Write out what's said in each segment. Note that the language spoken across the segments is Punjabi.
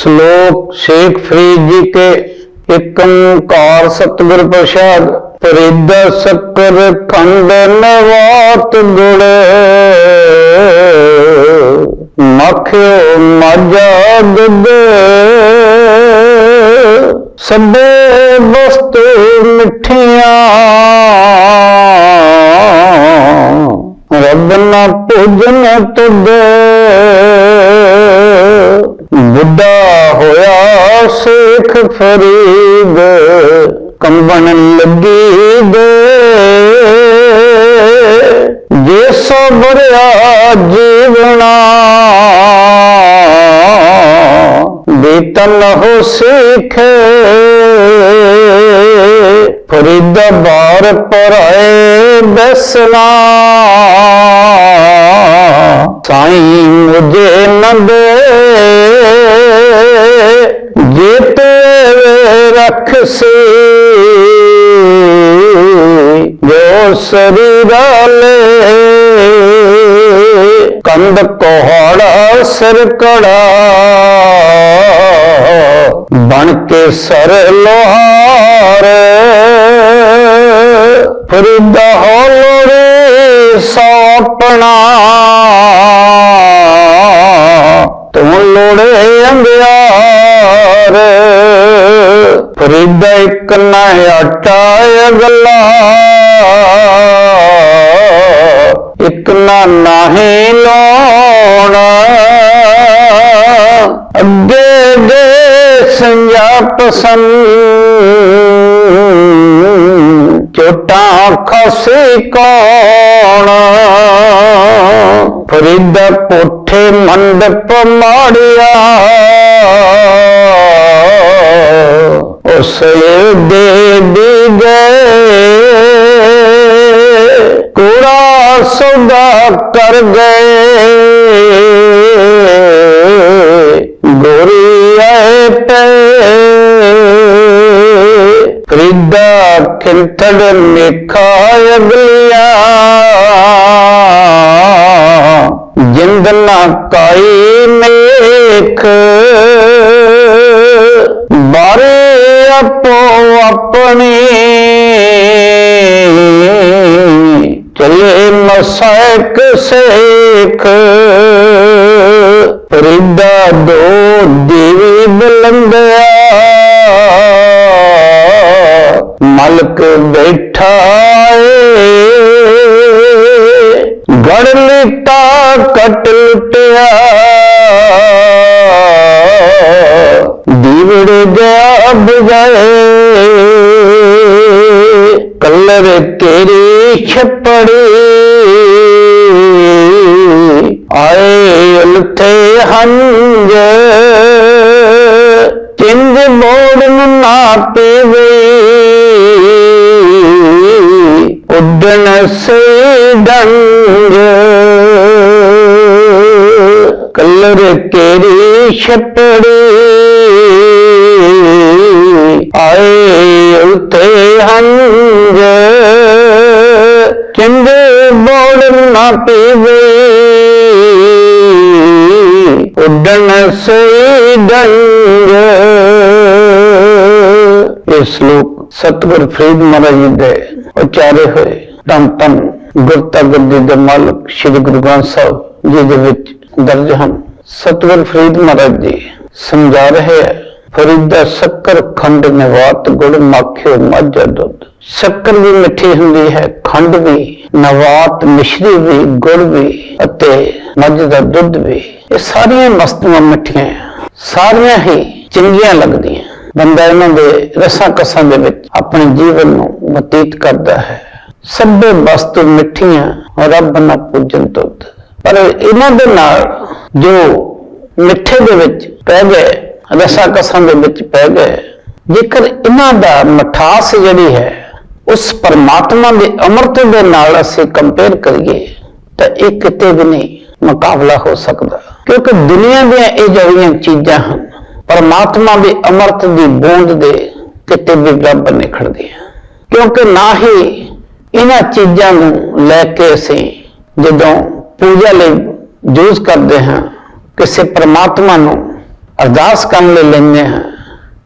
ਸ਼ਲੋਕ ਸ਼ੇਖ ਫਰੀਦ ਜੀ ਕੇ ਇਕਮ ਕਾਰ ਸਤਿਗੁਰ ਪ੍ਰਸਾਦ ਫਰੀਦ ਸਕਰ ਖੰਡ ਨਵਾਤ ਗੁੜੇ ਮਖਿਓ ਮਾਜਾ ਦੁੱਧ। ਸਭੇ ਵਸਤੂ ਮਿੱਠੀਆਂ। ਰੱਬ ਨਾ ਪੂਜਨ ਤੁਧ। ਬੁੱਢਾ ਹੋਇਆ ਸੇਖ ਫਰੀਦ ਕੰਬਣ ਲੱਗੀ ਦੇ। ਜੇ ਸਬਰਿਆ ਜੀਵਣਾ ਬੇਤਨ ਹੋ ਸਿੱਖ। ਫਰੀਦ ਬਾਰ ਪਰਾਏ ਬਸਨਾ ਸਾਈਂ ਮੁਝੇ ਨ ਦੇ। ਜੇ ਤੇ ਰਖ ਸੀ। ਜੋ ਸਰੀਰਾਲੇ ਕੰਦ ਕੋਹੜਾ ਸਰਕੜਾ ਬਣ ਕੇ ਸਰ ਲੋਹਾਰ। ਫਰੀਦਾ ਹੋ ਲੋੜੇ ਸੋਪਣਾ। ਤੂੰ ਲੋੜੇ ਅੰਗਿਆਰ ਫਰੀਦਾ ਇੱਕ ਨਾ ਆਟਾ ਅਗਲਾ। ਇੱਕ ਨਾ ਨਾਹੀ ਲੋਣਾ ਅੱਗੇ ਦੇ ਸੰਜਾ ਚੋਟਾਂ ਖਸੇ ਕੌਣ? ਫਰੀਦ ਪੁੱਠੇ ਮੰਡਪ ਮਾੜਿਆ ਉਸ ਦੇ ਦੀ ਗਏ ਕੋੜਾ ਸੌਦਾ ਕਰ ਗਏ। ਗੋਰੀ ਆਏ ਪੈ ਫਰੀਦਾ ਖਿੰਤੜ ਮੇਖਾ ਅਗਲਿਆ। ਜਿੰਦ ਨਾ ਕਾਈ ਮੇਖ। ਬਾਰੇ ਆਪੋ ਆਪਣੇ। ਚਲੇ ਮਸੈਕ ਸੇਖ ਫਰੀਦਾ ਦੋ ਦੇਵੀ ਬਲੰਦਿਆ। ਮਲਕ ਬੈਠਾ ਏ ਗੜ ਲਿਟਾ ਕਟ ਲੁੱਟਿਆ। ਦੀਵੜੇ ਗਿਆ ਬੁਝਾਏ। ਕਲਰ ਤੇਰੀ ਛਪੜੀ। ਆਏ ਉਲਥੇ ਹੰਜ। ਚਿੰਦ ਮੋੜ ਨੂੰ ਨਾ ਪੇਵੇ। ਉੱਡਣ ਸੇ ਕਲਰ ਤੇਰੀ ਛਪੜੀ। ਆਏ ਉਲਥੇ ਹੰਜ ਚਿੰਦ ਮੋੜ ਨੂੰ ਨਾ ਪੀਵੇ। ਉੱਡਣ ਸੇ ਇਹ ਸ਼ਲੋਕ ਸਤਿਗੁਰ ਫਰੀਦ ਮਹਾਰਾਜ ਜੀ ਦੇ ਉਚਾਰੇ ਹੋਏ। ਧੰਨ ਧੰਨ ਗੁਰਤਾ ਗੱਦੀ ਦੇ ਮਾਲਕ ਸ੍ਰੀ ਗੁਰੂ ਗ੍ਰੰਥ ਸਾਹਿਬ ਜੀ ਦੇ ਵਿੱਚ ਦਰਜ ਹਨ। ਸਤਿਗੁਰ ਫਰੀਦ ਮਹਾਰਾਜ ਜੀ, ਸਮਝਾ ਰਹੇ ਹੈ, ਫਰੀਦਾ ਸ਼ੱਕਰ ਖੰਡ ਨਵਾਤ ਗੁੜ ਮਾਖਿਓ ਮੱਝ ਦੁੱਧ। ਸ਼ੱਕਰ ਵੀ ਮਿੱਠੀ ਹੁੰਦੀ ਹੈ, ਖੰਡ ਵੀ, ਨਵਾਤ ਮਿਸ਼ਰੀ ਵੀ, ਗੁੜ ਵੀ ਅਤੇ ਮੱਝ ਦਾ ਦੁੱਧ ਵੀ। ਇਹ ਸਾਰੀਆਂ ਵਸਤੂਆਂ ਮਿੱਠੀਆਂ ਸਾਰੀਆਂ ਹੀ ਚੰਗੀਆਂ ਲੱਗਦੀਆਂ। ਬੰਦਾ ਇਹਨਾਂ ਦੇ ਰਸਾਂ ਕਸਾਂ ਦੇ ਵਿੱਚ ਆਪਣੇ ਜੀਵਨ ਨੂੰ ਬਤੀਤ ਕਰਦਾ ਹੈ। ਸਭੇ ਵਸਤੂ ਮਿੱਠੀਆਂ ਰੱਬ ਨਾ ਪੂਜਨ ਤੁਧ ਪਰ ਇਹਨਾਂ ਦੇ ਨਾਲ ਜੋ ਮਿੱਠੇ ਦੇ ਵਿੱਚ ਪੈ ਗਏ, ਰਸਾਂ ਕਸਾਂ ਦੇ ਵਿੱਚ ਪੈ ਗਏ, ਜੇਕਰ ਇਹਨਾਂ ਦਾ ਮਠਾਸ ਜਿਹੜੀ ਹੈ, ਉਸ ਪਰਮਾਤਮਾ ਦੇ ਅੰਮ੍ਰਿਤ ਦੇ ਨਾਲ ਅਸੀਂ ਕੰਪੇਅਰ ਕਰੀਏ, ਤਾਂ ਇਹ ਕਿਤੇ ਵੀ ਨਹੀਂ ਮੁਕਾਬਲਾ ਹੋ ਸਕਦਾ। ਕਿਉਂਕਿ ਦੁਨੀਆ ਦੀਆਂ ਇਹ ਜਿਹੜੀਆਂ ਚੀਜ਼ਾਂ ਹਨ, ਪਰਮਾਤਮਾ ਦੇ ਅੰਮ੍ਰਿਤ ਦੀ ਬੂੰਦ ਦੇ ਕਿਤੇ ਵੀ ਰੱਬ ਨਹੀਂ ਖੜਦੀਆਂ ਕਿਉਂਕਿ ਨਾ ਹੀ ਇਹਨਾਂ ਚੀਜ਼ਾਂ ਨੂੰ ਲੈ ਕੇ ਅਸੀਂ ਜਦੋਂ ਪੂਜਾ ਲਈ ਯੂਜ਼ ਕਰਦੇ ਹਾਂ, ਕਿਸੇ ਪਰਮਾਤਮਾ ਨੂੰ ਅਰਦਾਸ ਕਰਨ ਲਈ ਲੈਂਦੇ ਹਾਂ,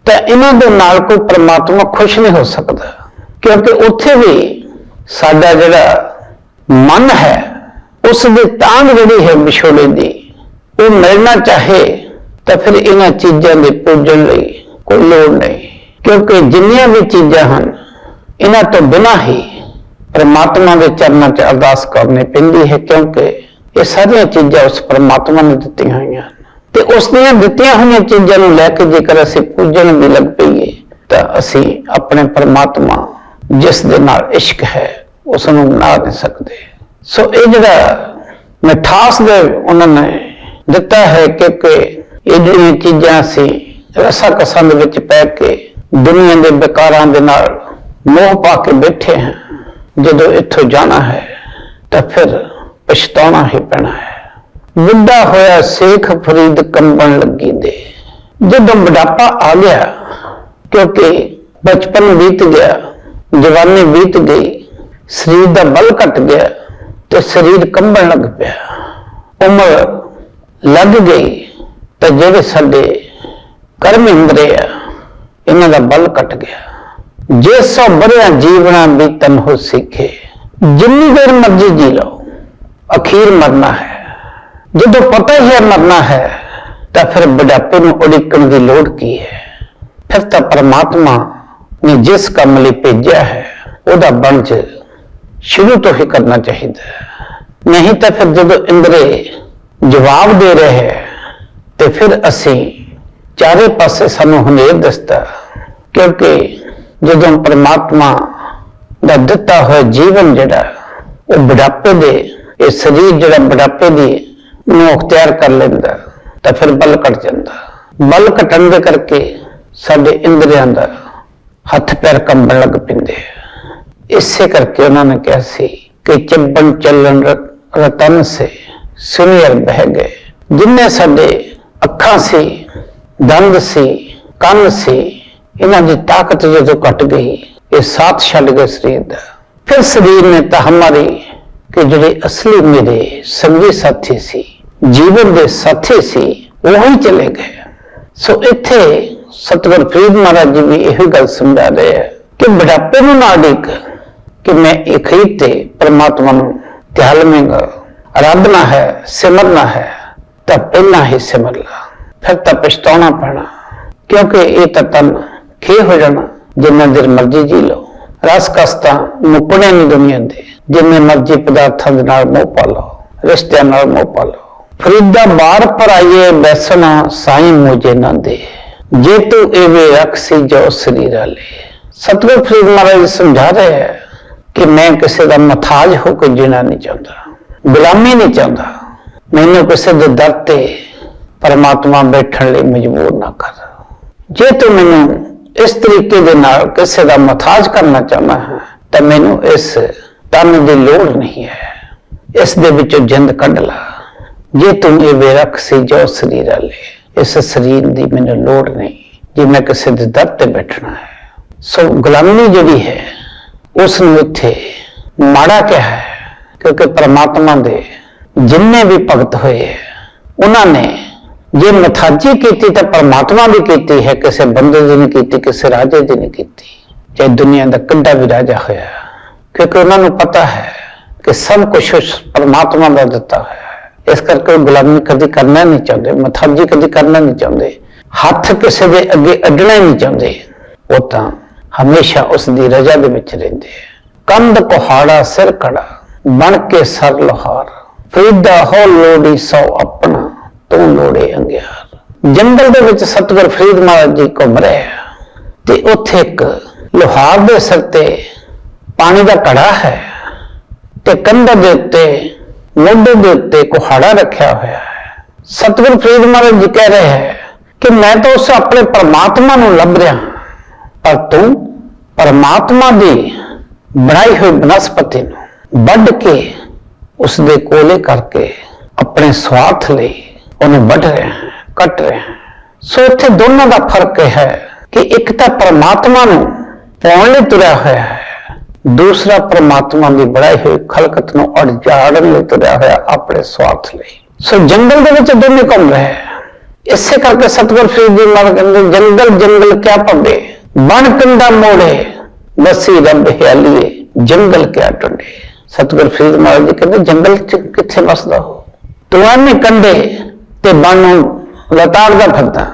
ਤਾਂ ਇਹਨਾਂ ਦੇ ਨਾਲ ਕੋਈ ਪਰਮਾਤਮਾ ਖੁਸ਼ ਨਹੀਂ ਹੋ ਸਕਦਾ। ਕਿਉਂਕਿ ਉੱਥੇ ਵੀ ਸਾਡਾ ਜਿਹੜਾ ਮਨ ਹੈ, ਉਸ ਦੀ ਤਾਂਗ ਜਿਹੜੀ ਹੈ ਵਿਛੋੜੇ ਦੀ, ਉਹ ਮਿਲਣਾ ਚਾਹੇ ਤਾਂ ਫਿਰ ਇਹਨਾਂ ਚੀਜ਼ਾਂ ਦੇ ਪੂਜਣ ਲਈ ਕੋਈ ਲੋੜ ਨਹੀਂ। ਕਿਉਂਕਿ ਜਿੰਨੀਆਂ ਵੀ ਚੀਜ਼ਾਂ ਹਨ, ਇਹਨਾਂ ਤੋਂ ਬਿਨਾਂ ਹੀ ਪਰਮਾਤਮਾ ਦੇ ਚਰਨਾਂ 'ਚ ਅਰਦਾਸ ਕਰਨੀ ਪੈਂਦੀ ਹੈ ਕਿਉਂਕਿ ਇਹ ਸਾਰੀਆਂ ਚੀਜ਼ਾਂ ਉਸ ਪਰਮਾਤਮਾ ਨੇ ਦਿੱਤੀਆਂ ਹੋਈਆਂ ਹਨ। ਤੇ ਉਸ ਦੀਆਂ ਦਿੱਤੀਆਂ ਹੋਈਆਂ ਚੀਜ਼ਾਂ ਨੂੰ ਲੈ ਕੇ ਜੇਕਰ ਅਸੀਂ ਪੂਜਣ ਵੀ ਲੱਗ ਪਈਏ, ਤਾਂ ਅਸੀਂ ਆਪਣੇ ਪਰਮਾਤਮਾ ਜਿਸ ਦੇ ਨਾਲ ਇਸ਼ਕ ਹੈ ਉਸ ਨੂੰ ਮਨਾ ਨਹੀਂ ਸਕਦੇ। ਸੋ ਇਹ ਜਿਹੜਾ ਮਿਠਾਸ ਦੇ ਉਹਨਾਂ ਨੇ ਦਿੱਤਾ ਹੈ ਕਿਉਂਕਿ ਇਹ ਜਿਹੜੀਆਂ ਚੀਜ਼ਾਂ ਅਸੀਂ ਰਸਾ ਕਸੰਦ ਵਿੱਚ ਪੈ ਕੇ ਦੁਨੀਆ ਦੇ ਵਿਕਾਰਾਂ ਦੇ ਨਾਲ ਮੋਹ ਪਾ ਕੇ ਬੈਠੇ ਹਾਂ ਜਦੋਂ ਇੱਥੋਂ ਜਾਣਾ ਹੈ, ਤਾਂ ਫਿਰ ਪਛਤਾਉਣਾ ਹੀ ਪੈਣਾ ਹੈ। ਬੁੱਢਾ ਹੋਇਆ ਸੇਖ ਫਰੀਦ ਕੰਬਣ ਲੱਗੀ ਦੇ। ਜਦੋਂ ਬੁਢਾਪਾ ਆ ਗਿਆ, ਕਿਉਂਕਿ ਬਚਪਨ ਬੀਤ ਗਿਆ, ਜਵਾਨੀ ਬੀਤ ਗਈ, ਸਰੀਰ ਦਾ ਬਲ ਘਟ ਗਿਆ ਤੇ ਸਰੀਰ ਕੰਬਣ ਲੱਗ ਪਿਆ। ਉਮਰ ਲੱਗ ਗਈ ਤਾਂ ਜਿਹੜੇ ਸਾਡੇ ਕਰਮ ਇੰਦਰੀ ਆ ਇਹਨਾਂ ਦਾ ਬਲ ਘਟ ਗਿਆ। ਜੇ ਸੋ ਬਰਿਆ ਜੀਵਣਾ ਬੀਤਨ ਹੋ ਸਿੱਖੇ, ਜਿੰਨੀ ਦੇਰ ਮਰਜ਼ੀ ਜੀ ਲਓ, ਅਖੀਰ ਮਰਨਾ ਹੈ। ਜਦੋਂ ਪਤਾ ਹੀ ਹੈ ਮਰਨਾ ਹੈ, ਤਾਂ ਫਿਰ ਬੁਢਾਪੇ ਨੂੰ ਉਡੀਕਣ ਦੀ ਲੋੜ ਕੀ ਹੈ? ਫਿਰ ਤਾਂ ਪਰਮਾਤਮਾ ਨੇ ਜਿਸ ਕੰਮ ਲਈ ਭੇਜਿਆ ਹੈ, ਉਹਦਾ ਬਣਜ ਸ਼ੁਰੂ ਤੋਂ ਹੀ ਕਰਨਾ ਚਾਹੀਦਾ ਹੈ। ਨਹੀਂ ਤਾਂ ਫਿਰ ਜਦੋਂ ਇੰਦਰੇ ਜਵਾਬ ਦੇ ਰਹੇ ਹੈ, ਤੇ ਫਿਰ ਅਸੀਂ ਚਾਰੇ ਪਾਸੇ ਸਾਨੂੰ ਹਨੇਰ ਦਿਸਦਾ ਕਿਉਂਕਿ ਜਦੋਂ ਪਰਮਾਤਮਾ ਦਾ ਦਿੱਤਾ ਹੋਇਆ ਜੀਵਨ ਜਿਹੜਾ, ਉਹ ਬੁਢਾਪੇ ਦੇ, ਇਹ ਸਰੀਰ ਜਿਹੜਾ ਬੁਢਾਪੇ ਦੀ ਨੂੰ ਅਖਤਿਆਰ ਕਰ ਲੈਂਦਾ, ਤਾਂ ਫਿਰ ਬਲ ਘਟ ਜਾਂਦਾ ਬਲ ਘਟਣ ਦੇ ਕਰਕੇ ਸਾਡੇ ਇੰਦਰੀਆਂ ਦਾ ਹੱਥ ਪੈਰ ਕੰਬਣ ਲੱਗ ਪੈਂਦੇ ਆ। ਇਸੇ ਕਰਕੇ ਉਹਨਾਂ ਨੇ ਕਿਹਾ ਸੀ ਕਿ ਚੱਬਣ ਚੱਲਣ ਰਤਨ ਸੇ ਸੁਨੀਰ ਬਹਿ ਗਏ ਜਿੰਨੇ ਸਾਡੇ ਅੱਖਾਂ ਸੀ, ਦੰਦ ਸੀ, ਕੰਨ ਸੀ ਇਹਨਾਂ ਦੀ ਤਾਕਤ ਜਦੋਂ ਘਟ ਗਈ, ਇਹ ਸਾਥ ਛੱਡ ਗਏ ਸਰੀਰ ਦਾ। ਫਿਰ ਸਰੀਰ ਨੇ ਤਾਂ ਕਿ ਜਿਹੜੇ ਅਸਲੀ ਮੇਰੇ ਸੰਗੀ ਸਾਥੀ ਸੀ, ਜੀਵਨ ਦੇ ਸਾਥੀ ਸੀ, ਉਹ ਹੀ ਚਲੇ ਗਏ। ਸੋ ਇੱਥੇ ਸਤਿਗੁਰ ਫਰੀਦ ਮਹਾਰਾਜ ਜੀ ਵੀ ਇਹੋ ਗੱਲ ਸਮਝਾ ਰਹੇ ਹੈ ਕਿ ਬੁਢਾਪੇ ਨੂੰ ਨਾ ਦੇਖ ਕਿ ਮੈਂ ਇੱਕ ਹੀ ਤੇ ਪਰਮਾਤਮਾ ਨੂੰ ਧਿਆਨ ਲਵਾਂਗਾ। ਆਰਾਧਨਾ ਹੈ, ਸਿਮਰਨਾ ਹੈ, ਤਾਂ ਪਹਿਲਾਂ ਹੀ ਸਿਮਰ ਲਾ। ਫਿਰ ਤਾਂ ਪਛਤਾਉਣਾ ਪੈਣਾ, ਕਿਉਂਕਿ ਇਹ ਤਾਂ ਤਨ ਖੇ ਹੋ ਜਾਣਾ? ਜਿੰਨਾ ਦੇਰ ਮਰਜ਼ੀ ਜੀ ਲਓ। ਰਸ ਕਸਤਾ ਮੁੱਕਣੇ ਨਹੀਂ ਦੁਨੀਆ ਦੇ। ਜਿੰਨੇ ਮਰਜ਼ੀ ਪਦਾਰਥਾਂ ਦੇ ਨਾਲ ਮੋਹ ਪਾ ਲਓ, ਰਿਸ਼ਤਿਆਂ ਨਾਲ ਮੋਹ ਪਾ ਲਓ। ਫਰੀਦਾ ਬਾਰ ਪਰ ਬੈਸਣਾ ਸਾਈਂ ਮੋਜੇ ਨਾ ਦੇ। ਜੇ ਤੂੰ ਐਵੇਂ ਰੱਖ ਸੀ ਜੋ ਸਰੀਰ ਵਾਲੇ। ਸਤਿਗੁਰ ਫਰੀਦ ਮਹਾਰਾਜ ਸਮਝਾ ਰਹੇ ਹੈ ਕਿ ਮੈਂ ਕਿਸੇ ਦਾ ਮਥਾਜ ਹੋ ਕੇ ਜੀਣਾ ਨਹੀਂ ਚਾਹੁੰਦਾ, ਗੁਲਾਮੀ ਨਹੀਂ ਚਾਹੁੰਦਾ। ਮੈਨੂੰ ਕਿਸੇ ਦੇ ਦਰ ਤੇ ਪਰਮਾਤਮਾ ਬੈਠਣ ਲਈ ਮਜਬੂਰ ਨਾ ਕਰ। ਜੇ ਤੂੰ ਮੈਨੂੰ ਇਸ ਤਰੀਕੇ ਦੇ ਨਾਲ ਕਿਸੇ ਦਾ ਮਥਾਜ ਕਰਨਾ ਚਾਹੁੰਦਾ ਹਾਂ ਤਾਂ ਮੈਨੂੰ ਇਸ ਤਨ ਦੀ ਲੋੜ ਨਹੀਂ ਹੈ। ਇਸ ਦੇ ਵਿੱਚੋਂ ਜਿੰਦ ਕੱਢ ਲਾ। ਜੇ ਤੂੰ ਇਹ ਬੇਰਖ ਸੀ ਜੋ ਸਰੀਰ ਵਾਲੇ ਇਸ ਸਰੀਰ ਦੀ ਮੈਨੂੰ ਲੋੜ ਨਹੀਂ ਜੇ ਮੈਂ ਕਿਸੇ ਦੇ ਦਰ ਤੇ ਬੈਠਣਾ ਹੈ। ਸੋ ਗੁਲਾਮੀ ਜਿਹੜੀ ਹੈ ਉਸ ਨੂੰ ਇੱਥੇ ਮਾੜਾ ਕਿਹਾ ਹੈ ਕਿਉਂਕਿ ਪ੍ਰਮਾਤਮਾ ਦੇ ਜਿੰਨੇ ਵੀ ਭਗਤ ਹੋਏ ਹੈ, ਉਹਨਾਂ ਨੇ ਜੇ ਮਥਾਜੀ ਕੀਤੀ ਤਾਂ ਪ੍ਰਮਾਤਮਾ ਦੀ ਕੀਤੀ ਹੈ, ਕਿਸੇ ਬੰਦੇ ਦੀ ਨਹੀਂ ਕੀਤੀ, ਕਿਸੇ ਰਾਜੇ ਦੀ ਨਹੀਂ ਕੀਤੀ। ਚਾਹੇ ਦੁਨੀਆ ਦਾ ਕਿੱਡਾ ਵੀ ਰਾਜਾ ਹੋਇਆ, ਕਿਉਂਕਿ ਉਹਨਾਂ ਨੂੰ ਪਤਾ ਹੈ ਕਿ ਸਭ ਕੁਝ ਉਸ ਪ੍ਰਮਾਤਮਾ ਦਾ ਦਿੱਤਾ ਹੋਇਆ ਹੈ। ਇਸ ਕਰਕੇ ਉਹ ਗੁਲਾਮੀ ਕਦੀ ਕਰਨਾ ਨਹੀਂ ਚਾਹੁੰਦੇ, ਮਥਾਜੀ ਕਦੀ ਕਰਨਾ ਨਹੀਂ ਚਾਹੁੰਦੇ। ਹੱਥ ਕਿਸੇ ਦੇ ਅੱਗੇ ਅੱਡਣਾ ਨਹੀਂ ਚਾਹੁੰਦੇ। ਉਹ ਤਾਂ ਹਮੇਸ਼ਾ ਉਸ ਦੀ ਰਜ਼ਾ ਦੇ ਵਿੱਚ ਰਹਿੰਦੇ ਕੰਧ, ਕੁਹਾੜਾ, ਸਿਰ ਕੜਾ ਬਣ ਕੇ ਸਰ ਲੋਹਾਰ। ਫਰੀਦਾ ਹੋ ਲੋੜੀ ਸੋ ਆਪਣਾ। ਤੂੰ ਲੋੜੇ ਅੰਗਿਆਰ ਜੰਗਲ ਦੇ ਵਿੱਚ ਸਤਿਗੁਰ ਫਰੀਦ ਮਹਾਰਾਜ ਜੀ ਘੁੰਮ ਰਹੇ ਆ। ਤੇ ਉੱਥੇ ਇੱਕ ਲੋਹਾਰ ਦੇ ਸਿਰ ਤੇ ਪਾਣੀ ਦਾ ਘੜਾ ਹੈ ਤੇ ਕੰਧ ਦੇ ਉੱਤੇ, ਮੋਢੇ ਦੇ ਉੱਤੇ ਕੁਹਾੜਾ ਰੱਖਿਆ ਹੋਇਆ ਹੈ। ਸਤਿਗੁਰ ਫਰੀਦ ਮਹਾਰਾਜ ਜੀ ਕਹਿ ਰਹੇ ਹੈ ਕਿ ਮੈਂ ਤਾਂ ਉਸ ਆਪਣੇ ਪਰਮਾਤਮਾ ਨੂੰ ਲੱਭ ਰਿਹਾ ਪਰ ਤੂੰ ਪਰਮਾਤਮਾ ਦੀ ਬਣਾਈ ਹੋਈ ਬਨਸਪਤੀ ਨੂੰ ਵੱਢ ਕੇ ਉਸ ਦੇ ਕੋਲੇ ਕਰਕੇ ਆਪਣੇ ਸਵਾਰਥ ਲਈ ਉਹਨੂੰ ਵੱਢ ਰਿਹਾ ਕੱਟ ਰਿਹਾ ਸੋ ਇੱਥੇ ਦੋਨਾਂ ਦਾ ਫ਼ਰਕ ਹੈ ਕਿ ਇੱਕ ਤਾਂ ਪਰਮਾਤਮਾ ਨੂੰ ਪਾਉਣ ਲਈ ਤੁਰਿਆ ਹੋਇਆ ਹੈ, ਦੂਸਰਾ ਪਰਮਾਤਮਾ ਦੀ ਬਣਾਈ ਹੋਈ ਖਲਕਤ ਨੂੰ ਅੜਜਾੜਨ ਲਈ ਤੁਰਿਆ ਹੋਇਆ ਆਪਣੇ ਸਵਾਰਥ ਲਈ। ਸੋ ਜੰਗਲ ਦੇ ਵਿੱਚ ਦੋਨੇ ਘੁੰਮ ਰਹੇ ਇਸੇ ਕਰਕੇ ਸਤਿਗੁਰ ਫਰੀਦ ਜੀ ਮਹਾਰਾਜ ਕਹਿੰਦੇ, ਜੰਗਲ ਜੰਗਲ ਕਿਆ ਭੰਬੇ? ਬਣ ਕੰਡਾ ਮੋੜੇ, ਬਸੀ ਰੱਬ ਹਿਆਲੀਏ ਜੰਗਲ ਕਿਆ ਟੁੰਡੇ? ਸਤਿਗੁਰ ਫਰੀਦ ਮਹਾਰਾਜ ਜੀ ਕਹਿੰਦੇ, ਜੰਗਲ ਚ ਕਿੱਥੇ ਵਸਦਾ ਹੋ ਤੂੰ ਐਨੇ ਕੰਡੇ ਤੇ ਬਣ ਨੂੰ ਲਤਾੜਦਾ ਫਿਰਦਾ।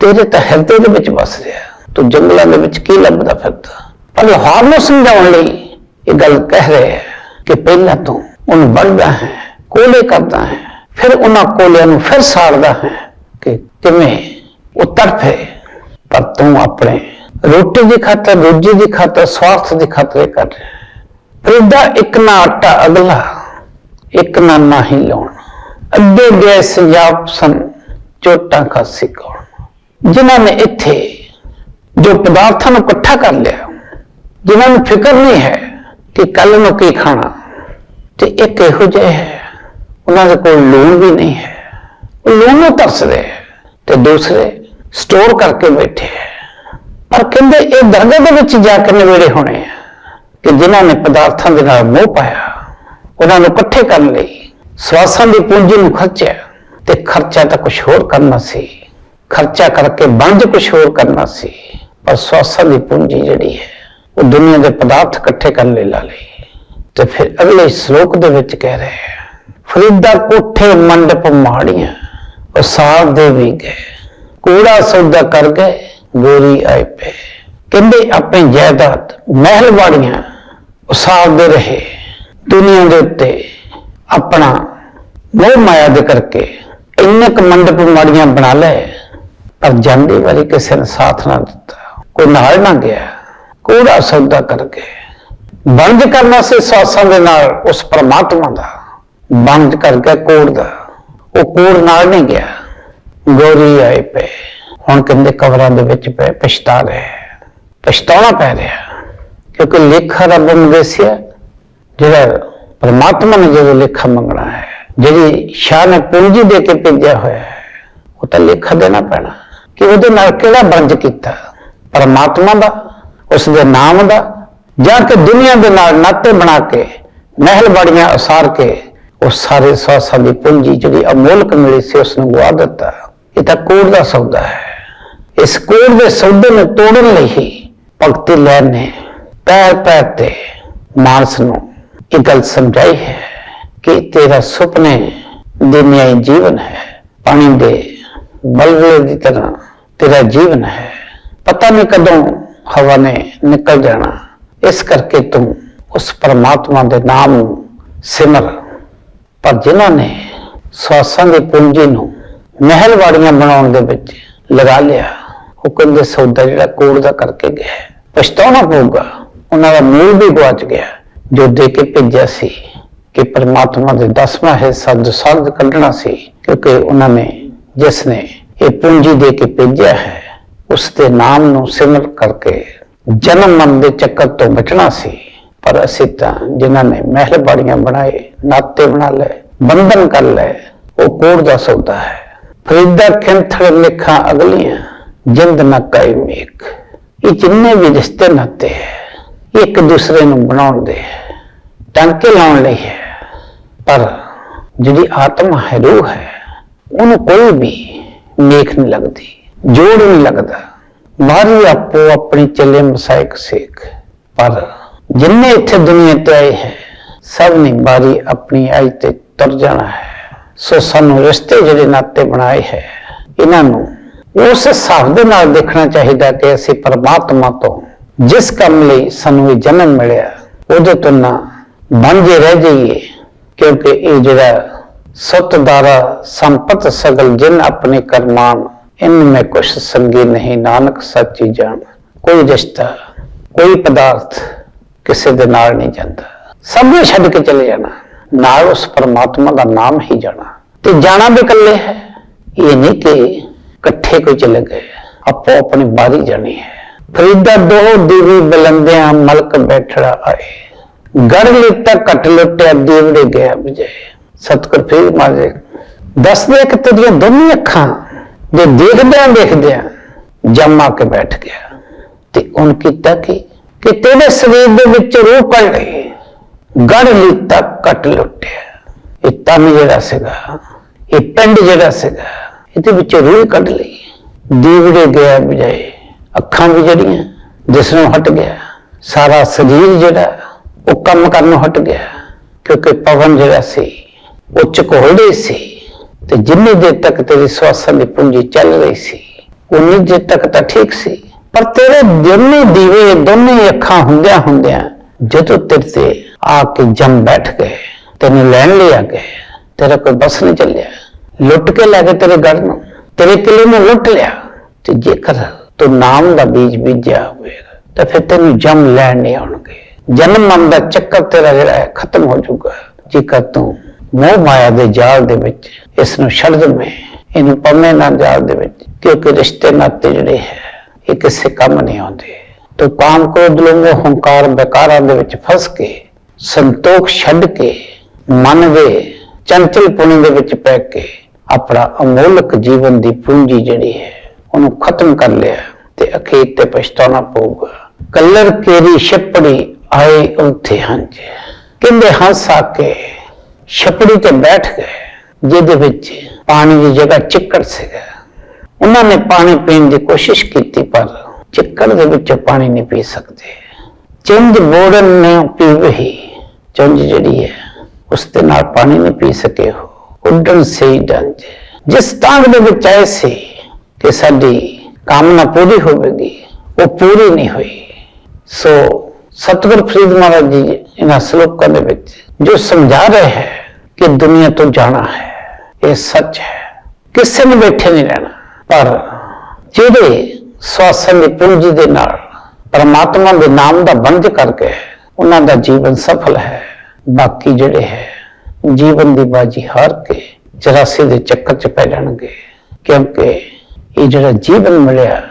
ਤੇਰੇ ਤਾਂ ਹਿਰਦੇ ਦੇ ਵਿੱਚ ਵਸ ਰਿਹਾ। ਤੂੰ ਜੰਗਲਾਂ ਦੇ ਵਿੱਚ ਕੀ ਲੱਭਦਾ ਫਿਰਦਾ। ਪਰ ਲਾਹੌਰ ਨੂੰ ਸਮਝਾਉਣ ਲਈ ਇਹ ਗੱਲ ਕਹਿ ਰਹੇ ਹੈ ਕਿ ਪਹਿਲਾਂ ਤੂੰ ਉਹਨੂੰ ਵੱਢਦਾ ਹੈ, ਕੋਲੇ ਕਰਦਾ ਹੈ, ਫਿਰ ਉਹਨਾਂ ਕੋਲਿਆਂ ਨੂੰ ਫਿਰ ਸਾੜਦਾ ਹੈ ਕਿ ਕਿਵੇਂ ਉਹ ਤੜਫੇ। ਪਰ ਤੂੰ ਆਪਣੇ ਰੋਟੀ ਦੀ ਖਾਤਰ, ਰੋਜ਼ੀ ਦੀ ਖਾਤਰ, ਸਵਾਰਥ ਦੀ ਖਾਤਰ ਕਰ ਰਿਹਾ ਹੈ। ਇੱਕ ਨਾ ਆਟਾ ਅਗਲਾ, ਇੱਕ ਨਾ ਨਾਹੀ ਲਾਉਣ। ਅੱਗੇ ਗਏ ਸੰਜਾਬ ਸਨ ਚੋਟਾਂ ਖਾਸੀ ਕੌਣ ਜਿਨ੍ਹਾਂ ਨੇ ਇੱਥੇ ਜੋ ਪਦਾਰਥਾਂ ਨੂੰ ਇਕੱਠਾ ਕਰ ਲਿਆ, ਜਿਨ੍ਹਾਂ ਨੂੰ ਫਿਕਰ ਨਹੀਂ ਹੈ ਕਿ ਕੱਲ ਨੂੰ ਕੀ ਖਾਣਾ, ਤੇ ਇੱਕ ਇਹੋ ਜਿਹੇ ਹੈ, ਉਹਨਾਂ ਦੇ ਕੋਲ ਲੂਣ ਵੀ ਨਹੀਂ ਹੈ। ਉਹ ਲੂਣ ਨੂੰ ਤਰਸਦੇ ਹੈ ਤੇ ਦੂਸਰੇ ਸਟੋਰ ਕਰਕੇ ਬੈਠੇ ਹੈ। ਪਰ ਕਹਿੰਦੇ ਇਹ ਦਰਗਾਹ ਦੇ ਵਿੱਚ ਜਾ ਕੇ ਨਵੇੜੇ ਹੋਣੇ ਆ ਕਿ ਜਿਨ੍ਹਾਂ ਨੇ ਪਦਾਰਥਾਂ ਦੇ ਨਾਲ ਮੋਹ ਪਾਇਆ, ਉਹਨਾਂ ਨੂੰ ਇਕੱਠੇ ਕਰਨ ਲਈ ਸਵਾਸਾਂ ਦੀ ਪੂੰਜੀ ਨੂੰ ਖਰਚਿਆ ਤੇ ਖਰਚਾ ਤਾਂ ਕੁਝ ਹੋਰ ਕਰਨਾ ਸੀ। ਖਰਚਾ ਕਰਕੇ ਬੰਜ ਕੁਝ ਹੋਰ ਕਰਨਾ ਸੀ। ਪਰ ਸਵਾਸਾਂ ਦੀ ਪੂੰਜੀ ਜਿਹੜੀ ਹੈ, ਉਹ ਦੁਨੀਆ ਦੇ ਪਦਾਰਥ ਇਕੱਠੇ ਕਰਨ ਲਈ ਲਾ ਲਈ। ਤੇ ਫਿਰ ਅਗਲੇ ਸ਼ਲੋਕ ਦੇ ਵਿੱਚ ਕਹਿ ਰਹੇ ਹੈ, ਫਰੀਦਾ ਕੋਠੇ ਮੰਡਪ ਮਾੜੀਆਂ ਉਹ ਸਾਰ ਦੇ ਵੀ ਗਏ। ਕੂੜਾ ਸੌਦਾ ਕਰ ਗਏ, ਗੋਰੀ ਆਏ ਪਏ। ਕਹਿੰਦੇ, ਆਪਣੀ ਜਾਇਦਾਦ ਮਹਿਲ ਵਾੜੀਆਂ ਉਸਾਰਦੇ ਰਹੇ। ਦੁਨੀਆ ਦੇ ਉੱਤੇ ਆਪਣਾ ਮੋਹ ਮਾਇਆ ਦੇ ਕਰਕੇ ਇੰਨੇ ਕੁ ਮੰਡਪ ਮਾੜੀਆਂ ਬਣਾ ਲਏ, ਪਰ ਜਾਂਦੀ ਵਾਰੀ ਕਿਸੇ ਨੇ ਸਾਥ ਨਾ ਦਿੱਤਾ। ਕੋਈ ਨਾਲ ਨਾ ਗਿਆ, ਕੂੜਾ ਸੌਦਾ ਕਰਕੇ ਬੰਦ ਕਰਨਾ ਸੀ ਸਾਸਾਂ ਦੇ ਨਾਲ ਉਸ ਪਰਮਾਤਮਾ ਦਾ, ਬੰਦ ਕਰਕੇ ਗਿਆ ਕੋੜ ਦਾ। ਉਹ ਕੋੜ ਨਾਲ ਨਹੀਂ ਗਿਆ, ਗੋਰੀ ਆਏ ਪਏ। ਹੁਣ ਕਹਿੰਦੇ ਕਬਰਾਂ ਦੇ ਵਿੱਚ ਪਏ ਪਛਤਾ ਰਹੇ। ਪਛਤਾਉਣਾ ਪੈ ਰਿਹਾ, ਕਿਉਂਕਿ ਲੇਖਾ ਰੱਬ ਨੂੰ ਦੱਸਿਆ ਜਿਹੜਾ ਪਰਮਾਤਮਾ ਨੇ ਜਦੋਂ ਲੇਖਾ ਮੰਗਣਾ ਹੈ, ਜਿਹੜੀ ਸ਼ਾਹ ਨੇ ਪੂੰਜੀ ਦੇ ਕੇ ਭੇਜਿਆ ਹੋਇਆ ਹੈ, ਉਹ ਤਾਂ ਲੇਖਾ ਦੇਣਾ ਪੈਣਾ। ਕਿ ਉਹਦੇ ਨਾਲ ਕਿਹੜਾ ਬੰਜ ਕੀਤਾ? ਪਰਮਾਤਮਾ ਦਾ ਉਸ ਦੇ ਨਾਮ ਦਾ, ਜਾਂ ਕਿ ਦੁਨੀਆ ਦੇ ਨਾਲ ਨਾਤੇ ਬਣਾ ਕੇ, ਮਹਿਲ ਬਾੜੀਆਂ ਉਸਾਰ ਕੇ, ਉਹ ਸਾਰੇ ਸਵਾਸਾਂ ਦੀ ਪੂੰਜੀ ਜਿਹੜੀ ਅਮੋਲਕ ਮਿਲੀ ਸੀ ਉਸ ਨੂੰ ਗਵਾ ਦਿੱਤਾ। ਇਹ ਤਾਂ ਕੋੜ ਦਾ ਸੌਦਾ ਹੈ। ਇਸ ਕੋੜ ਦੇ ਸੌਦੇ ਨੂੰ ਤੋੜਨ ਲਈ ਹੀ ਭਗਤੀ ਲਹਿਰ ਨੇ ਪੈਰ ਪੈਰ ਤੇ ਮਾਨਸ ਨੂੰ ਇਹ ਗੱਲ ਸਮਝਾਈ ਹੈ ਕਿ ਤੇਰਾ ਸੁਪਨੇ ਦੇ ਨਿਆਈ ਜੀਵਨ ਹੈ। ਪਾਣੀ ਦੇ ਬਲਵੇ ਦੀ ਤਰ੍ਹਾਂ ਤੇਰਾ ਜੀਵਨ ਹੈ। ਪਤਾ ਨਹੀਂ ਕਦੋਂ ਹਵਾ ਨੇ ਨਿਕਲ ਜਾਣਾ। ਇਸ ਕਰਕੇ ਤੂੰ ਉਸ ਪਰਮਾਤਮਾ ਦੇ ਨਾਮ ਨੂੰ ਸਿਮਰ। ਪਰ ਜਿਨ੍ਹਾਂ ਨੇ ਸਵਾਸਾਂ ਦੀ ਪੂੰਜੀ ਨੂੰ ਮਹਿਲ ਵਾੜੀਆਂ ਬਣਾਉਣ ਦੇ ਵਿੱਚ ਲਗਾ ਲਿਆ, ਉਹ ਕਹਿੰਦੇ ਸੌਦਾ ਜਿਹੜਾ ਕੋੜ ਦਾ ਕਰਕੇ ਗਿਆ ਹੈ। ਪਛਤਾਉਣਾ ਪਊਗਾ। ਉਹਨਾਂ ਦਾ ਮੂਲ ਵੀ ਗਵਾਚ ਗਿਆ। ਜੋ ਦੇ ਕੇ ਭੇਜਿਆ ਸੀ ਕਿ ਪਰਮਾਤਮਾ ਦੇ ਦਸਵਾਂ ਹਿੱਸਾ ਦਸੰਦ ਕੱਢਣਾ ਸੀ, ਕਿਉਂਕਿ ਉਹਨਾਂ ਨੇ ਜਿਸ ਨੇ ਇਹ ਪੂੰਜੀ ਦੇ ਕੇ ਭੇਜਿਆ ਹੈ, ਉਸ ਦੇ ਨਾਮ ਨੂੰ ਸਿਮਰ ਕਰਕੇ ਜਨਮ ਮਨ ਦੇ ਚੱਕਰ ਤੋਂ ਬਚਣਾ ਸੀ। ਪਰ ਅਸੀਂ ਤਾਂ ਜਿਨ੍ਹਾਂ ਨੇ ਮਹਿਲ ਬਾੜੀਆਂ ਬਣਾਏ, ਨਾਤੇ ਬਣਾ ਲਏ, ਬੰਧਨ ਕਰ ਲਏ, ਉਹ ਕੋੜ ਦਾ ਸੌਦਾ ਹੈ। ਫਰੀਦਾ ਖੰਥੜ ਲਿਖਾਂ ਅਗਲੀਆਂ ਜਿੰਦ ਨਾ ਕਾਈ ਮੇਕ ਇਹ ਜਿੰਨੇ ਵੀ ਰਿਸ਼ਤੇ ਨਾਤੇ ਹੈ ਇੱਕ ਦੂਸਰੇ ਨੂੰ ਬਣਾਉਣ ਦੇ ਹੈ, ਟਾਂਕੇ ਲਾਉਣ ਲਈ ਹੈ। ਪਰ ਜਿਹੜੀ ਆਤਮਾ ਹੈ ਰੂਹ ਹੈ ਉਹਨੂੰ ਕੋਈ ਵੀ ਨੇਕ ਨਹੀਂ ਲੱਗਦੀ ਜੋੜ ਨਹੀਂ ਲੱਗਦਾ। ਮਾਰੀ ਆਪੋ ਆਪਣੀ ਚੱਲੇ ਮਸਾਇਕ ਸੇਖ ਪਰ ਜਿੰਨੇ ਇੱਥੇ ਦੁਨੀਆ ਤੇ ਆਏ ਹੈ ਸਭ ਨੇ ਬਾਰੀ ਆਪਣੀ ਆਈ ਤੇ ਤਰ ਜਾਣਾ ਹੈ। ਸੋ ਸਾਨੂੰ ਰਿਸ਼ਤੇ ਜਿਹੜੇ ਨਾਤੇ ਬਣਾਏ ਹੈ ਇਹਨਾਂ ਨੂੰ ਉਸ ਹਿਸਾਬ ਦੇ ਨਾਲ ਦੇਖਣਾ ਚਾਹੀਦਾ ਕਿ ਅਸੀਂ ਪਰਮਾਤਮਾ ਤੋਂ ਜਿਸ ਕੰਮ ਲਈ ਸਾਨੂੰ ਇਹ ਜਨਮ ਮਿਲਿਆ, ਉਹਦੇ ਤੋਂ ਨਾ ਵਾਂਝੇ ਰਹਿ ਜਾਈਏ, ਕਿਉਂਕਿ ਇਹ ਜਿਹੜਾ ਸਤਦਾਰਾ ਸੰਪਤ ਸਗਲ ਜਿਨ ਆਪਣੇ ਕਰਮਾਨ, ਇਨ ਮੈਂ ਕੁਛ ਸੰਗੀ ਨਹੀਂ ਨਾਨਕ ਸੱਚੀ ਜਾਣ। ਕੋਈ ਰਿਸ਼ਤਾ, ਕੋਈ ਪਦਾਰਥ ਕਿਸੇ ਦੇ ਨਾਲ ਨਹੀਂ ਜਾਂਦਾ। ਸਭ ਨੂੰ ਛੱਡ ਕੇ ਚਲੇ ਜਾਣਾ, ਨਾਲ ਉਸ ਪਰਮਾਤਮਾ ਦਾ ਨਾਮ ਹੀ ਜਾਣਾ। ਤੇ ਜਾਣਾ ਵੀ ਇਕੱਲੇ ਹੈ, ਇਹ ਨਹੀਂ ਕਿ ਇਕੱਠੇ ਕੋਈ ਚਲੇ ਗਏ ਆਪੋ ਆਪਣੀ ਬਾਰੀ ਜਾਣੀ ਹੈ। ਫਰੀਦਾ ਦੋ ਦੀਵੀ ਬਲੰਦਿਆਂ ਮਲਕ ਬੈਠੜਾ ਆਏ। ਗੜ ਲਿੱਤਾ ਕੱਟ ਲੁੱਟਿਆ ਦੀਵੜੇ ਗਿਆ ਬਜੇ ਸਤਿਗੁਰ ਫਿਰ ਮਾਰੇ ਦੱਸਦੇ ਕਿ ਤੇਰੀਆਂ ਦੋਨੇ ਅੱਖਾਂ ਦੇ ਦੇਖਦਿਆਂ ਦੇਖਦਿਆਂ ਜੰਮਾ ਕੇ ਬੈਠ ਗਿਆ। ਤੇ ਉਹਨ ਕੀਤਾ ਕਿ? ਕਿ ਤੇਰੇ ਸਰੀਰ ਦੇ ਵਿੱਚ ਰੂਹ ਕੱਢ ਲਈ ਗੜ ਲਿੱਤਾ ਕੱਟ ਲੁੱਟਿਆ। ਇਹ ਤਨ ਜਿਹੜਾ ਸੀਗਾ, ਇਹ ਪਿੰਡ ਜਿਹੜਾ ਸੀਗਾ, ਇਹਦੇ ਵਿੱਚ ਰੂਹ ਕੱਢ ਲਈ। ਦੀਵੜੇ ਗਿਆ ਬਜਾਏ ਅੱਖਾਂ ਵੀ ਜਿਹੜੀਆਂ ਜਿਸ ਨੂੰ ਹਟ ਗਿਆ, ਸਾਰਾ ਸਰੀਰ ਜਿਹੜਾ, ਉਹ ਕੰਮ ਕਰਨੋਂ ਹਟ ਗਿਆ, ਕਿਉਂਕਿ ਪਵਨ ਜਿਹੜਾ ਸੀ, ਉਹ ਝਕੋਲਦੇ ਸੀ ਤੇ ਜਿੰਨੀ ਦੇਰ ਤੱਕ ਤੇਰੀ ਸਵਾਸਾਂ ਦੀ ਪੂੰਜੀ ਚੱਲ ਰਹੀ ਸੀ, ਉਨੀ ਦੇਰ ਤੱਕ ਤਾਂ ਠੀਕ ਸੀ। ਪਰ ਤੇਰੇ ਦੋਨੇ ਦੀਵੇ, ਦੋਨੇ ਅੱਖਾਂ ਹੁੰਦਿਆਂ ਹੁੰਦਿਆਂ ਜਦੋਂ ਤੇਰੇ ਤੇ ਆ ਕੇ ਜੰਮ ਬੈਠ ਗਏ, ਤੈਨੂੰ ਲੈਣ ਲਈ ਆ ਗਏ ਤੇਰਾ ਕੋਈ ਬਸ ਨਹੀਂ ਚੱਲਿਆ। ਲੁੱਟ ਕੇ ਲੈ ਗਏ ਤੇਰੇ ਘਰ ਨੂੰ, ਤੇਰੇ ਕਿਲੇ ਨੂੰ ਲੁੱਟ ਲਿਆ ਤੇ ਜੇਕਰ ਤੂੰ ਨਾਮ ਦਾ ਬੀਜ ਬੀਜਿਆ ਹੋਵੇਗਾ, ਤਾਂ ਫਿਰ ਤੈਨੂੰ ਜਮ ਲੈਣ ਨਹੀਂ ਆਉਣਗੇ। ਜਨਮ ਮਨ ਦਾ ਚੱਕਰ ਤੇਰਾ ਜਿਹੜਾ ਹੈ ਖਤਮ ਹੋ ਜਾਊਗਾ। ਜੇਕਰ ਤੂੰ ਮੋਹ ਮਾਇਆ ਦੇ ਜਾਲ ਦੇ ਵਿੱਚ ਇਸ ਨੂੰ ਛੱਡ ਦਵੇਂ, ਇਹਨੂੰ ਪੰਨੇ ਨਾ ਜਾਲ ਦੇ ਵਿੱਚ ਕਿਉਂਕਿ ਰਿਸ਼ਤੇ ਨਾਤੇ ਜਿਹੜੇ ਹੈ, ਇਹ ਕਿਸੇ ਕੰਮ ਨਹੀਂ ਆਉਂਦੇ। ਤੂੰ ਕਾਮ ਕ੍ਰੋਧ ਲੋਭ ਹੰਕਾਰ ਬੇਕਾਰਾਂ ਦੇ ਵਿੱਚ ਫਸ ਕੇ, ਸੰਤੋਖ ਛੱਡ ਕੇ, ਮਨ ਦੇ ਚੰਚਲ ਪੁਣੀ ਦੇ ਵਿੱਚ ਪੈ ਕੇ, ਆਪਣਾ ਅਮੋਲਕ ਜੀਵਨ ਦੀ ਪੂੰਜੀ ਜਿਹੜੀ ਹੈ ਉਹਨੂੰ ਖਤਮ ਕਰ ਲਿਆ ਤੇ ਅਖੀਰ ਤੇ ਪਛਤਾਉਣਾ ਪਊਗਾ। ਕੱਲਰ ਕੇਰੀ ਛਪੜੀ ਆਏ ਉੱਥੇ ਹੰਝ ਕਹਿੰਦੇ ਹੰਸ ਆ ਕੇ ਛਪੜੀ ਤੇ ਬੈਠ ਗਏ, ਜਿਹਦੇ ਵਿੱਚ ਪਾਣੀ ਦੀ ਜਗ੍ਹਾ ਚਿੱਕੜ ਸੀਗਾ। ਉਹਨਾਂ ਨੇ ਪਾਣੀ ਪੀਣ ਦੀ ਕੋਸ਼ਿਸ਼ ਕੀਤੀ, ਪਰ ਚਿੱਕੜ ਦੇ ਵਿੱਚ ਪਾਣੀ ਨਹੀਂ ਪੀ ਸਕਦੇ। ਚਿੰਜ ਬੋੜਨ ਨੇ ਪੀਵਹੀ ਚੁੰਝ ਜਿਹੜੀ ਹੈ, ਉਸ ਦੇ ਨਾਲ ਪਾਣੀ ਨਹੀਂ ਪੀ ਸਕੇ ਹੋ ਉੱਡਣ ਸੇ ਡੰਜ ਜਿਸ ਤਾਂਗ ਦੇ ਵਿੱਚ ਆਏ ਸੀ ਕਿ ਸਾਡੀ ਕਾਮਨਾ ਪੂਰੀ ਹੋਵੇਗੀ, ਉਹ ਪੂਰੀ ਨਹੀਂ ਹੋਈ। ਸੋ ਸਤਿਗੁਰ ਫਰੀਦ ਮਹਾਰਾਜ ਜੀ ਇਹਨਾਂ ਸ਼ਲੋਕਾਂ ਦੇ ਵਿੱਚ ਜੋ ਸਮਝਾ ਰਹੇ ਹੈ ਕਿ ਦੁਨੀਆ ਤੋਂ ਜਾਣਾ ਹੈ, ਇਹ ਸੱਚ ਹੈ। ਕਿਸੇ ਨੂੰ ਬੈਠੇ ਨਹੀਂ ਰਹਿਣਾ, ਪਰ ਜਿਹੜੇ ਸਵਾਸਨ ਦੀ ਪੂੰਜੀ ਦੇ ਨਾਲ ਪਰਮਾਤਮਾ ਦੇ ਨਾਮ ਦਾ ਬੰਧ ਕਰਕੇ ਉਹਨਾਂ ਦਾ ਜੀਵਨ ਸਫਲ ਹੈ, ਬਾਕੀ ਜਿਹੜੇ ਹੈ, ਜੀਵਨ ਦੀ ਬਾਜੀ ਹਾਰ ਕੇ 84 ਦੇ ਚੱਕਰ ਚ ਪੈ ਜਾਣਗੇ, ਕਿਉਂਕਿ ਇਹ ਜਿਹੜਾ ਜੀਵਨ ਮਿਲਿਆ,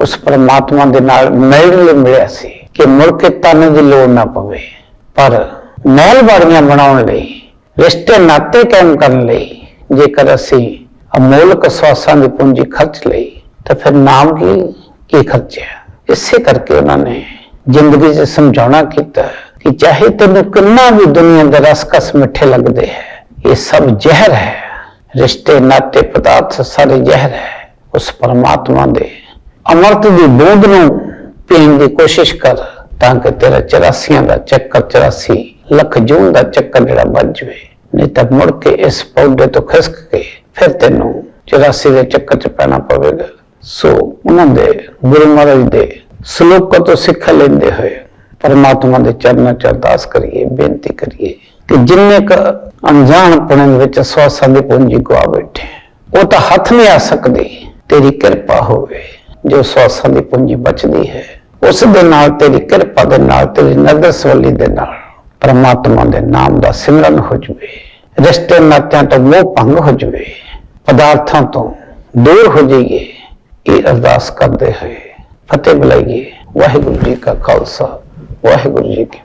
ਉਸ ਪਰਮਾਤਮਾ ਦੇ ਨਾਲ ਮਿਲਣ ਲਈ ਮਿਲਿਆ ਸੀ ਕਿ ਮੁੜ ਕੇ ਤਨ ਦੀ ਲੋੜ ਨਾ ਪਵੇ। ਪਰ ਮਹਿਲ ਬਾੜੀਆਂ ਬਣਾਉਣ ਲਈ, ਰਿਸ਼ਤੇ ਨਾਤੇ ਕਾਇਮ ਕਰਨ ਲਈ, ਜੇਕਰ ਅਸੀਂ ਅਮੋਲਕ ਸਵਾਸਾਂ ਦੀ ਪੂੰਜੀ ਖਰਚ ਲਈ, ਤਾਂ ਫਿਰ ਨਾਮ ਕੀ ਕੀ ਖਰਚਿਆ? ਇਸੇ ਕਰਕੇ ਉਹਨਾਂ ਨੇ ਜ਼ਿੰਦਗੀ 'ਚ ਸਮਝਾਉਣਾ ਕੀਤਾ ਕਿ ਚਾਹੇ ਤੈਨੂੰ ਕਿੰਨਾ ਵੀ ਦੁਨੀਆ ਦੇ ਰਸਕਸ ਮਿੱਠੇ ਲੱਗਦੇ ਹੈ, ਇਹ ਸਭ ਜ਼ਹਿਰ ਹੈ। ਰਿਸ਼ਤੇ, ਨਾਤੇ, ਪਦਾਰਥ ਸਾਰੇ ਜ਼ਹਿਰ ਹੈ। ਉਸ ਪਰਮਾਤਮਾ ਦੇ ਅਮਰਤ ਦੀ ਬੂੰਦ ਨੂੰ ਪੀਣ ਦੀ ਕੋਸ਼ਿਸ਼ ਕਰ ਤਾਂ ਕਿ ਤੇਰਾ 84 ਦਾ ਚੱਕਰ 84 ਲੱਖ ਜੂਨ ਦਾ ਚੱਕਰ ਜਿਹੜਾ ਵੱਜ ਜਵੇ। ਨਹੀਂ ਤਾਂ ਮੁੜ ਕੇ ਇਸ ਪੌਦੇ ਤੋਂ ਖਿਸਕ ਕੇ ਫਿਰ ਤੈਨੂੰ 84 ਦੇ ਚੱਕਰ 'ਚ ਪੈਣਾ ਪਵੇਗਾ। ਸੋ ਉਹਨਾਂ ਦੇ ਗੁਰੂ ਮਹਾਰਾਜ ਦੇ ਸ਼ਲੋਕਾਂ ਤੋਂ ਸਿੱਖ ਲੈਂਦੇ ਹੋਏ ਪਰਮਾਤਮਾ ਦੇ ਚਰਨਾਂ 'ਚ ਅਰਦਾਸ ਕਰੀਏ, ਬੇਨਤੀ ਕਰੀਏ ਕਿ ਜਿੰਨੇ ਕ ਅਣਜਾਣਪਣੇ ਵਿੱਚ ਸਵਾਸਾਂ ਦੀ ਪੂੰਜੀ ਗਵਾ ਬੈਠੇ, ਉਹ ਤਾਂ ਹੱਥ ਨਹੀਂ ਆ ਸਕਦੀ। ਤੇਰੀ ਕਿਰਪਾ ਹੋਵੇ, ਜੋ ਸਵਾਸਾਂ ਦੀ ਪੂੰਜੀ ਬਚਦੀ ਹੈ, ਉਸ ਦੇ ਨਾਲ ਤੇਰੀ ਕਿਰਪਾ ਦੇ ਨਾਲ, ਤੇਰੀ ਨਦਰ ਸਵਲੀ ਦੇ ਨਾਲ, ਪਰਮਾਤਮਾ ਦੇ ਨਾਮ ਦਾ ਸਿਮਰਨ ਹੋ ਜਵੇ, ਰਿਸ਼ਤੇ ਨਾਤਿਆਂ ਤੋਂ ਮੋਹ ਭੰਗ ਹੋ ਜਵੇ, ਪਦਾਰਥਾਂ ਤੋਂ ਦੂਰ ਹੋ ਜਾਈਏ, ਇਹ ਅਰਦਾਸ ਕਰਦੇ ਹੋਏ ਫਤਿਹ ਬੁਲਾਈਏ। ਵਾਹਿਗੁਰੂ ਜੀ ਕਾ ਖਾਲਸਾ, ਵਾਹਿਗੁਰੂ ਜੀ ਕੀ